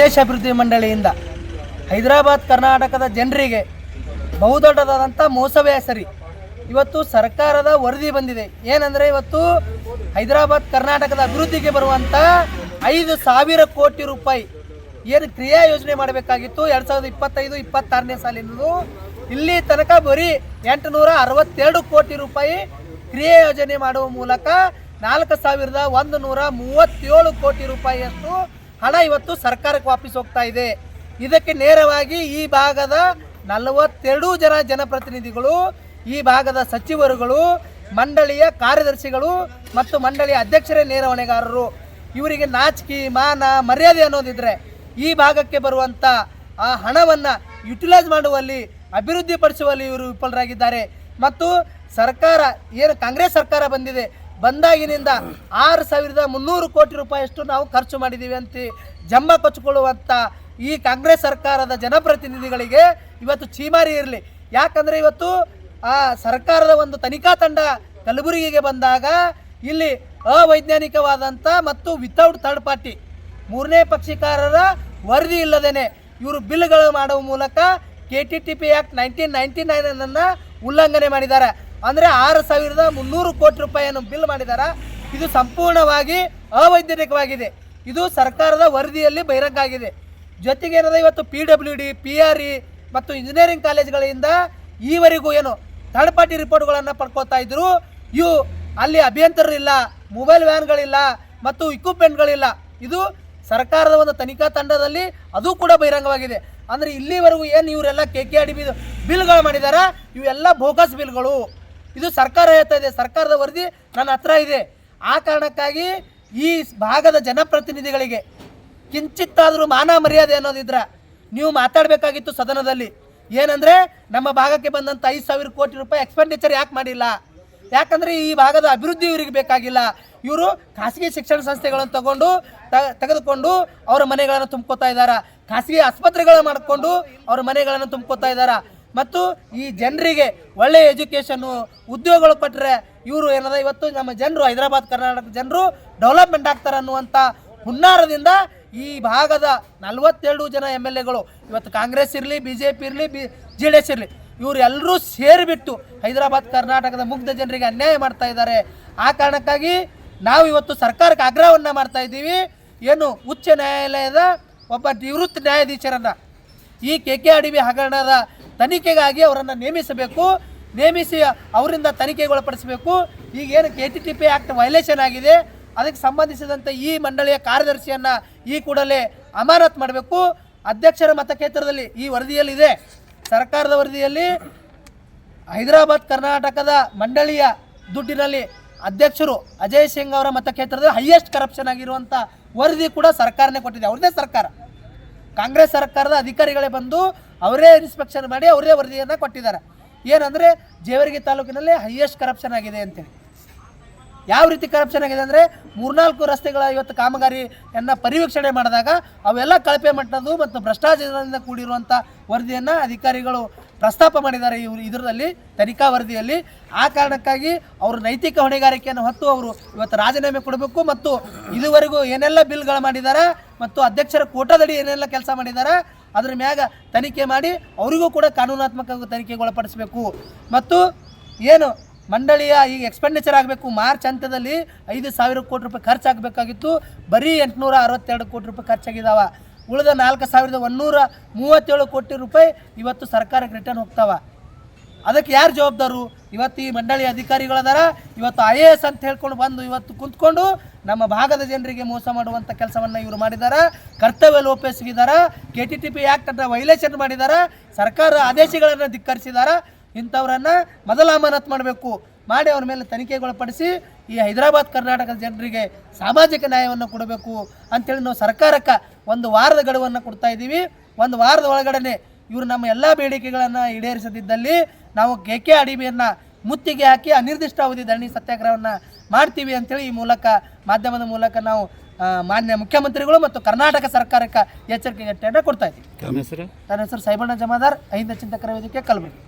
ದೇಶ ಅಭಿವೃದ್ಧಿ ಮಂಡಳಿಯಿಂದ ಹೈದರಾಬಾದ್ ಕರ್ನಾಟಕದ ಜನರಿಗೆ ಬಹುದೊಡ್ಡದಾದಂಥ ಮೋಸವೇ ಸರಿ ಇವತ್ತು ಸರ್ಕಾರದ ವರದಿ ಬಂದಿದೆ. ಏನಂದರೆ ಇವತ್ತು ಹೈದರಾಬಾದ್ ಕರ್ನಾಟಕದ ಅಭಿವೃದ್ಧಿಗೆ ಬರುವಂಥ ಐದು ಸಾವಿರ ಕೋಟಿ ರೂಪಾಯಿ ಏನು ಕ್ರಿಯಾ ಯೋಜನೆ ಮಾಡಬೇಕಾಗಿತ್ತು. ಎರಡು ಸಾವಿರದ ಇಪ್ಪತ್ತೈದು, ಇಪ್ಪತ್ತಾರನೇ ಸಾಲಿನದು. ಇಲ್ಲಿ ತನಕ ಬರೀ ಎಂಟುನೂರ ಅರವತ್ತೆರಡು ಕೋಟಿ ರೂಪಾಯಿ ಕ್ರಿಯಾ ಯೋಜನೆ ಮಾಡುವ ಮೂಲಕ ನಾಲ್ಕು ಸಾವಿರದ ಒಂದು ನೂರ ಮೂವತ್ತೇಳು ಕೋಟಿ ರೂಪಾಯಿಯಷ್ಟು ಹಣ ಇವತ್ತು ಸರ್ಕಾರಕ್ಕೆ ವಾಪಸ್ ಹೋಗ್ತಾ ಇದೆ. ಇದಕ್ಕೆ ನೇರವಾಗಿ ಈ ಭಾಗದ ನಲವತ್ತೆರಡು ಜನ ಜನಪ್ರತಿನಿಧಿಗಳು, ಈ ಭಾಗದ ಸಚಿವರುಗಳು, ಮಂಡಳಿಯ ಕಾರ್ಯದರ್ಶಿಗಳು ಮತ್ತು ಮಂಡಳಿಯ ಅಧ್ಯಕ್ಷರೇ ನೇರ ಹೊಣೆಗಾರರು ಇವರಿಗೆ ನಾಚಿಕೆ, ಮಾನ, ಮರ್ಯಾದೆ ಅನ್ನೋದಿದ್ರೆ ಈ ಭಾಗಕ್ಕೆ ಬರುವಂಥ ಆ ಹಣವನ್ನು ಯುಟಿಲೈಸ್ ಮಾಡುವಲ್ಲಿ, ಅಭಿವೃದ್ಧಿಪಡಿಸುವಲ್ಲಿ ಇವರು ವಿಫಲರಾಗಿದ್ದಾರೆ. ಮತ್ತು ಸರ್ಕಾರ, ಏನು ಕಾಂಗ್ರೆಸ್ ಸರ್ಕಾರ ಬಂದಿದೆ ಬಂದಾಗಿನಿಂದ ಆರು ಸಾವಿರದ ಮುನ್ನೂರು ಕೋಟಿ ರೂಪಾಯಿಯಷ್ಟು ನಾವು ಖರ್ಚು ಮಾಡಿದ್ದೀವಿ ಅಂತ ಜಮ್ಮ ಕೊಚ್ಚಿಕೊಳ್ಳುವಂಥ ಈ ಕಾಂಗ್ರೆಸ್ ಸರ್ಕಾರದ ಜನಪ್ರತಿನಿಧಿಗಳಿಗೆ ಇವತ್ತು ಚೀಮಾರಿ ಇರಲಿ. ಯಾಕಂದರೆ ಇವತ್ತು, ಆ, ಸರ್ಕಾರದ ಒಂದು ತನಿಖಾ ತಂಡ ಕಲಬುರಗಿಗೆ ಬಂದಾಗ ಇಲ್ಲಿ ಅವೈಜ್ಞಾನಿಕವಾದಂಥ ಮತ್ತು ವಿತೌಟ್ ಥರ್ಡ್ ಪಾರ್ಟಿ ಮೂರನೇ ಪಕ್ಷಿಕಾರರ ವರದಿ ಇಲ್ಲದೇನೆ ಇವರು ಬಿಲ್ಗಳು ಮಾಡುವ ಮೂಲಕ K T T P act nineteen ninety ನೈನನ್ನು ಉಲ್ಲಂಘನೆ ಮಾಡಿದ್ದಾರೆ. ಅಂದರೆ ಆರು ಸಾವಿರದ ಮುನ್ನೂರು ಕೋಟಿ ರೂಪಾಯಿಯನ್ನು ಬಿಲ್ ಮಾಡಿದ್ದಾರೆ ಇದು ಸಂಪೂರ್ಣವಾಗಿ ಅವೈಜ್ಞಾನಿಕವಾಗಿದೆ ಇದು ಸರ್ಕಾರದ ವರದಿಯಲ್ಲಿ ಬಹಿರಂಗ ಆಗಿದೆ ಜೊತೆಗೆ ಏನದ ಇವತ್ತು P W D P R E ಮತ್ತು ಇಂಜಿನಿಯರಿಂಗ್ ಕಾಲೇಜ್ಗಳಿಂದ ಈವರೆಗೂ ಏನು ಥರ್ಡ್ ಪಾರ್ಟಿ ರಿಪೋರ್ಟ್ಗಳನ್ನು ಪಡ್ಕೋತಾ ಇದ್ರು. ಇವು ಅಲ್ಲಿ ಅಭ್ಯಂತರರಿಲ್ಲ ಮೊಬೈಲ್ ವ್ಯಾನ್ಗಳಿಲ್ಲ ಮತ್ತು ಇಕ್ವಿಪ್ಮೆಂಟ್ಗಳಿಲ್ಲ ಇದು ಸರ್ಕಾರದ ಒಂದು ತನಿಖಾ ತಂಡದಲ್ಲಿ ಅದು ಕೂಡ ಬಹಿರಂಗವಾಗಿದೆ. ಅಂದರೆ ಇಲ್ಲಿವರೆಗೂ ಏನು ಇವರೆಲ್ಲ ಕೆ ಕೆ ಆರ್ ಡಿ ಬಿಲ್ಗಳು ಮಾಡಿದ್ದಾರೆ ಇವೆಲ್ಲ ಬೋಗಸ್ ಬಿಲ್ಗಳು. ಇದು ಸರ್ಕಾರ ಹೇಳ್ತಾ ಇದೆ, ಸರ್ಕಾರದ ವರದಿ ನನ್ನ ಹತ್ರ ಇದೆ. ಆ ಕಾರಣಕ್ಕಾಗಿ ಈ ಭಾಗದ ಜನಪ್ರತಿನಿಧಿಗಳಿಗೆ ಕಿಂಚಿತ್ತಾದರೂ ಮಾನ ಮರ್ಯಾದೆ ಅನ್ನೋದಿದ್ರೆ ನೀವು ಮಾತಾಡಬೇಕಾಗಿತ್ತು ಸದನದಲ್ಲಿ. ಏನಂದರೆ ನಮ್ಮ ಭಾಗಕ್ಕೆ ಬಂದಂಥ ಐದು ಸಾವಿರ ಕೋಟಿ ರೂಪಾಯಿ ಎಕ್ಸ್ಪೆಂಡಿಚರ್ ಯಾಕೆ ಮಾಡಿಲ್ಲ? ಯಾಕಂದರೆ ಈ ಭಾಗದ ಅಭಿವೃದ್ಧಿ ಇವರಿಗೆ ಬೇಕಾಗಿಲ್ಲ. ಇವರು ಖಾಸಗಿ ಶಿಕ್ಷಣ ಸಂಸ್ಥೆಗಳನ್ನು ತಗೊಂಡು ತೆಗೆದುಕೊಂಡು ಅವರ ಮನೆಗಳನ್ನು ತುಂಬ್ಕೋತಾ ಇದ್ದಾರೆ. ಖಾಸಗಿ ಆಸ್ಪತ್ರೆಗಳನ್ನು ಮಾಡಿಕೊಂಡು ಅವರ ಮನೆಗಳನ್ನು ತುಂಬ್ಕೋತಾ ಇದ್ದಾರೆ. ಮತ್ತು ಈ ಜನರಿಗೆ ಒಳ್ಳೆಯ ಎಜುಕೇಷನ್ನು ಉದ್ಯೋಗಗಳು ಕೊಟ್ಟರೆ ಇವರು ಏನದ, ಇವತ್ತು ನಮ್ಮ ಜನರು ಹೈದರಾಬಾದ್ ಕರ್ನಾಟಕ ಜನರು ಡೆವಲಪ್ಮೆಂಟ್ ಆಗ್ತಾರೆ ಅನ್ನುವಂಥ ಹುನ್ನಾರದಿಂದ ಈ ಭಾಗದ ನಲವತ್ತೆರಡು ಜನ ಎಂ ಎಲ್ ಎಗಳು ಇವತ್ತು ಕಾಂಗ್ರೆಸ್ ಇರಲಿ ಬಿ ಜೆ ಪಿ ಇರಲಿ, ಬಿ ಜೆ ಡಿ ಎಸ್ ಇರಲಿ ಇವರೆಲ್ಲರೂ ಸೇರಿಬಿಟ್ಟು ಹೈದರಾಬಾದ್, ಕರ್ನಾಟಕದ ಮುಗ್ಧ ಜನರಿಗೆ ಅನ್ಯಾಯ ಮಾಡ್ತಾ ಇದ್ದಾರೆ. ಆ ಕಾರಣಕ್ಕಾಗಿ ನಾವು ಇವತ್ತು ಸರ್ಕಾರಕ್ಕೆ ಆಗ್ರಹವನ್ನು ಮಾಡ್ತಾ ಇದ್ದೀವಿ. ಏನು, ಉಚ್ಚ ನ್ಯಾಯಾಲಯದ ಒಬ್ಬ ನಿವೃತ್ತ ನ್ಯಾಯಾಧೀಶರನ್ನು ಈ ಕೆ ಕೆ ಅಡಿಬಿ ಹಗರಣದ ತನಿಖೆಗಾಗಿ ಅವರನ್ನು ನೇಮಿಸಬೇಕು, ನೇಮಿಸಿ ಅವರಿಂದ ತನಿಖೆಗೊಳಪಡಿಸಬೇಕು. ಈಗ ಏನು K T T P act violation ಆಗಿದೆ, ಅದಕ್ಕೆ ಸಂಬಂಧಿಸಿದಂತೆ ಈ ಮಂಡಳಿಯ ಕಾರ್ಯದರ್ಶಿಯನ್ನು ಈ ಕೂಡಲೇ ಅಮಾನತ್ ಮಾಡಬೇಕು. ಅಧ್ಯಕ್ಷರ ಮತಕ್ಷೇತ್ರದಲ್ಲಿ ಈ ವರದಿಯಲ್ಲಿದೆ. ಸರ್ಕಾರದ ವರದಿಯಲ್ಲಿ ಹೈದರಾಬಾದ್ ಕರ್ನಾಟಕದ ಮಂಡಳಿಯ ದುಡ್ಡಿನಲ್ಲಿ ಅಧ್ಯಕ್ಷರು ಅಜಯ್ ಸಿಂಗ್ ಅವರ ಮತಕ್ಷೇತ್ರದಲ್ಲಿ ಹೈಯೆಸ್ಟ್ ಕರಪ್ಷನ್ ಆಗಿರುವಂಥ ವರದಿ ಕೂಡ ಸರ್ಕಾರನೇ ಕೊಟ್ಟಿದೆ. ಅವ್ರದೇ ಸರ್ಕಾರ. ಕಾಂಗ್ರೆಸ್ ಸರ್ಕಾರದ ಅಧಿಕಾರಿಗಳೇ ಬಂದು ಅವರೇ ಇನ್ಸ್ಪೆಕ್ಷನ್ ಮಾಡಿ ಅವರೇ ವರದಿಯನ್ನು ಕೊಟ್ಟಿದ್ದಾರೆ. ಏನಂದರೆ ಜೇವರಿಗೆ ತಾಲೂಕಿನಲ್ಲಿ ಹೈಯೆಸ್ಟ್ ಕರಪ್ಷನ್ ಆಗಿದೆ ಅಂತೇಳಿ. ಯಾವ ರೀತಿ ಕರಪ್ಷನ್ ಆಗಿದೆ ಅಂದರೆ ಮೂರ್ನಾಲ್ಕು ರಸ್ತೆಗಳ ಇವತ್ತು ಕಾಮಗಾರಿಯನ್ನು ಪರಿವೀಕ್ಷಣೆ ಮಾಡಿದಾಗ ಅವೆಲ್ಲ ಕಳಪೆ ಮಟ್ಟದ್ದು ಮತ್ತು ಭ್ರಷ್ಟಾಚಾರದಿಂದ ಕೂಡಿರುವಂಥ ವರದಿಯನ್ನು ಅಧಿಕಾರಿಗಳು ಪ್ರಸ್ತಾಪ ಮಾಡಿದ್ದಾರೆ ಇವರು ಇದರಲ್ಲಿ, ತನಿಖಾ ವರದಿಯಲ್ಲಿ. ಆ ಕಾರಣಕ್ಕಾಗಿ ಅವರು ನೈತಿಕ ಹೊಣೆಗಾರಿಕೆಯನ್ನು ಹೊತ್ತು ಅವರು ಇವತ್ತು ರಾಜೀನಾಮೆ ಕೊಡಬೇಕು ಮತ್ತು ಇದುವರೆಗೂ ಏನೆಲ್ಲ ಬಿಲ್ಗಳು ಮಾಡಿದ್ದಾರೆ ಮತ್ತು ಅಧ್ಯಕ್ಷರ ಕೋಟಾದಡಿ ಏನೆಲ್ಲ ಕೆಲಸ ಮಾಡಿದ್ದಾರೆ ಅದ್ರ ಮ್ಯಾಗ ತನಿಖೆ ಮಾಡಿ ಅವರಿಗೂ ಕೂಡ ಕಾನೂನಾತ್ಮಕ ತನಿಖೆಗೆ ಒಳಪಡಿಸಬೇಕು. ಮತ್ತು ಏನು ಮಂಡಳಿಯ ಈಗ ಎಕ್ಸ್ಪೆಂಡಿಚರ್ ಆಗಬೇಕು. ಮಾರ್ಚ್ ಹಂತದಲ್ಲಿ ಐದು ಸಾವಿರ ಕೋಟಿ ರೂಪಾಯಿ ಖರ್ಚಾಗಬೇಕಾಗಿತ್ತು. ಬರೀ ಎಂಟುನೂರ ಅರವತ್ತೆರಡು ಕೋಟಿ ರೂಪಾಯಿ ಖರ್ಚಾಗಿದ್ದಾವೆ ಉಳಿದ ನಾಲ್ಕು ಸಾವಿರದ ಒಂದೂರ ಮೂವತ್ತೇಳು ಕೋಟಿ ರೂಪಾಯಿ ಇವತ್ತು ಸರ್ಕಾರಕ್ಕೆ ರಿಟರ್ನ್ ಹೋಗ್ತಾವೆ. ಅದಕ್ಕೆ ಯಾರು ಜವಾಬ್ದಾರು? ಇವತ್ತು ಈ ಮಂಡಳಿ ಅಧಿಕಾರಿಗಳದಾರ. ಇವತ್ತು ಐ ಎ ಎಸ್ ಅಂತ ಹೇಳ್ಕೊಂಡು ಬಂದು ಇವತ್ತು ಕುಂತ್ಕೊಂಡು ನಮ್ಮ ಭಾಗದ ಜನರಿಗೆ ಮೋಸ ಮಾಡುವಂಥ ಕೆಲಸವನ್ನು ಇವರು ಮಾಡಿದ್ದಾರೆ ಕರ್ತವ್ಯ ಲೋಪಿಸಿದ್ದಾರೆ K T T P act ಅಂತ ವೈಲೇಷನ್ ಮಾಡಿದ್ದಾರೆ ಸರ್ಕಾರ ಆದೇಶಗಳನ್ನು ಧಿಕ್ಕರಿಸಿದ್ದಾರೆ ಇಂಥವ್ರನ್ನ ಮೊದಲ ಅಮಾನತ್ ಮಾಡಬೇಕು. ಮಾಡಿ ಅವ್ರ ಮೇಲೆ ತನಿಖೆಗೊಳಪಡಿಸಿ ಈ ಹೈದರಾಬಾದ್ ಕರ್ನಾಟಕದ ಜನರಿಗೆ ಸಾಮಾಜಿಕ ನ್ಯಾಯವನ್ನು ಕೊಡಬೇಕು ಅಂತೇಳಿ ನಾವು ಸರ್ಕಾರಕ್ಕೆ ಒಂದು ವಾರದ ಗಡುವನ್ನು ಕೊಡ್ತಾ ಇದ್ದೀವಿ. ಒಂದು ವಾರದ ಒಳಗಡೆ ಇವರು ನಮ್ಮ ಎಲ್ಲ ಬೇಡಿಕೆಗಳನ್ನು ಈಡೇರಿಸದಿದ್ದಲ್ಲಿ ನಾವು ಕೆ ಕೆ ಅಡಿಬಿಯನ್ನು ಮುತ್ತಿಗೆ ಹಾಕಿ ಅನಿರ್ದಿಷ್ಟಾವಧಿ ಧರಣಿ ಸತ್ಯಾಗ್ರಹವನ್ನು ಮಾಡ್ತೀವಿ ಅಂತೇಳಿ ಈ ಮೂಲಕ ಮಾಧ್ಯಮದ ಮೂಲಕ ನಾವು ಮಾನ್ಯ ಮುಖ್ಯಮಂತ್ರಿಗಳು ಮತ್ತು ಕರ್ನಾಟಕ ಸರ್ಕಾರಕ್ಕೆ ಎಚ್ಚರಿಕೆ ಕೊಡ್ತಾ ಇದ್ದೀವಿ. ನನ್ನ ಹೆಸರು? ಸೈಬಣ್ಣ ಜಮಾದಾರ್. ಅಹಿಂದ ಚಿಂತಕರ ವೇದಿಕೆ ಕಲಬುರಗಿ.